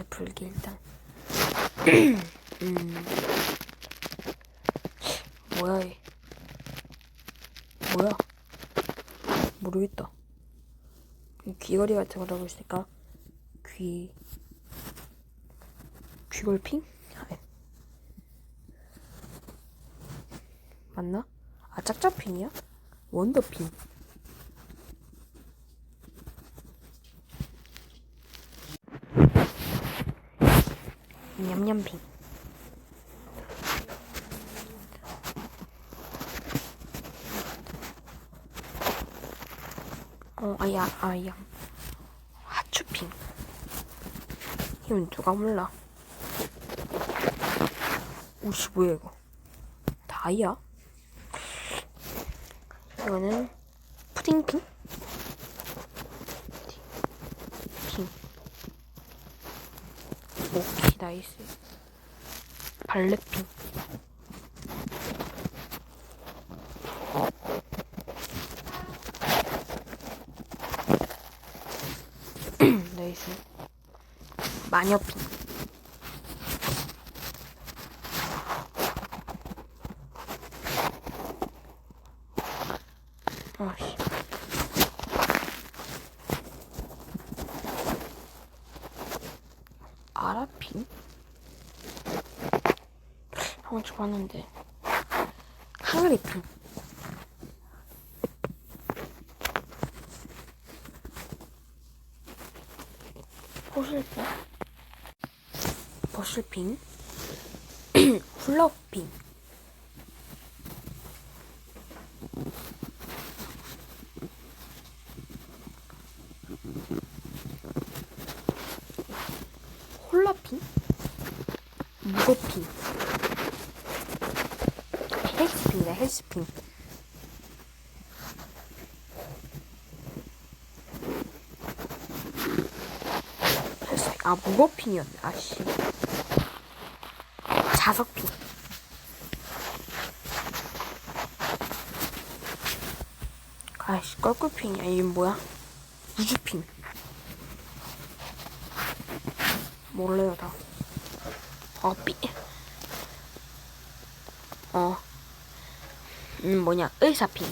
문제 풀기 일단. 음. 뭐야 얘? 뭐야? 모르겠다. 귀걸이 같은 거라고 있으니까 귀 귀걸핑? 맞나? 아 짝짝핑이야? 원더핑. 냠냠핑. 어, 아야, 아야. 하추핑. 이건 누가 몰라. 오씨, 뭐야, 이거. 다이아? 이거는 푸딩핑? 핑. 오케이, 나이스. 발레핑. 나이스. 마녀핑. 아씨. 아라핑? 한번 줘봤는데. 하늘이핑. 호실핑. 버실핑. 훌라핑. 홀라핑? 무거핑. 헬스핑이다, 헬스핑. 헬스, 아, 무거핑이었네, 아씨. 자석핑. 아이씨, 껄꿀핑이야. 이건 뭐야? 우주핑. 몰라요, 다. 어, 삐. 어. 음, 뭐냐, 의사핑.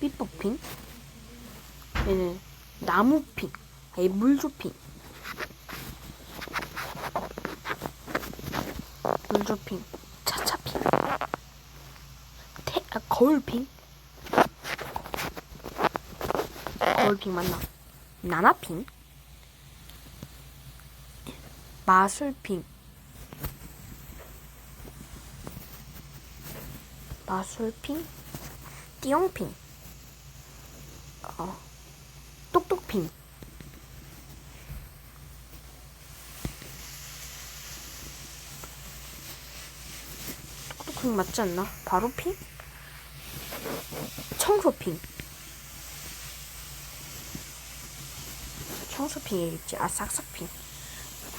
삐뽀핑. 얘는 나무핑. 아니, 물조핑. 물조핑. 차차핑. 태, 아, 거울핑. 거울핑 맞나? 나나핑? 마술핑. 마술핑? 띠용핑. 어 똑똑핑. 똑똑핑 맞지 않나? 바로핑? 청소핑. 청소핑이겠지. 아 싹싹핑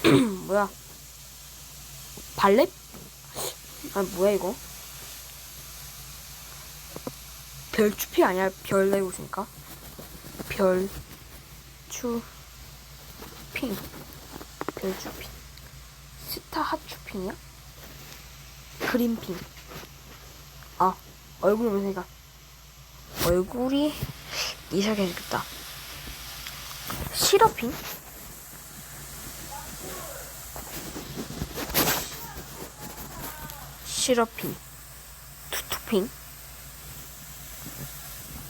뭐야? 발레? 아 뭐야 이거? 별추피 아니야? 별 내고 있으니까 별추핑 별추핑 스타 하추핑이야? 그린핑 아 얼굴 보니까 얼굴이 이상하게 생겼다 시러핑? 시러핑, 투투핑,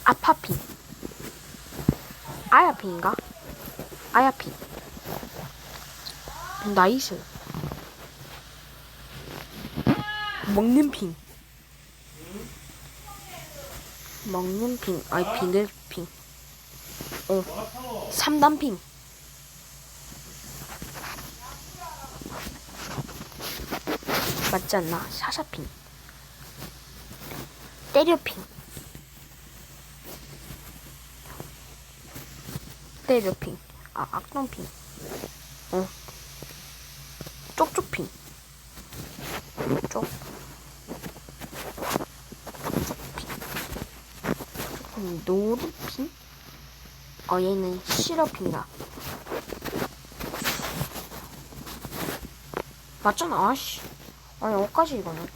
아파핑, 아야핑인가? 아야핑, 나이스, 먹는 핑, 먹는 핑, 아이 비늘 핑, 어, 삼단 핑. 맞지 않나? 샤샤핑. 때려핑. 때려핑. 아, 악동핑. 어. 쪽쪽핑. 쪽. 쪽핑. 노루핑? 어 얘는 시럽핑이다. 맞잖아. 아씨. 아니 어까지 이거는.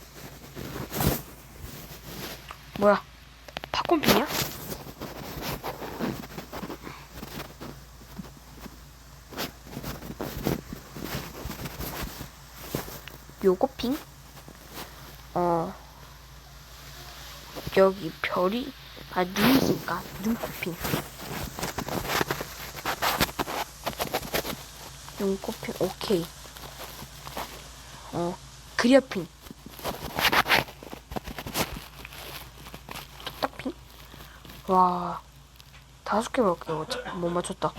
뭐야? 팝콘핑이야? 요거 핑? 어 여기 별이 아 눈이 있으니까 눈코핑 눈코핑 오케이 어 그려핑 뚝딱핑 와 다섯 개 밖에 못 맞췄다.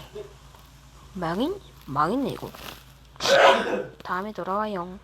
망인? 망했네 이거. 다음에 돌아와요.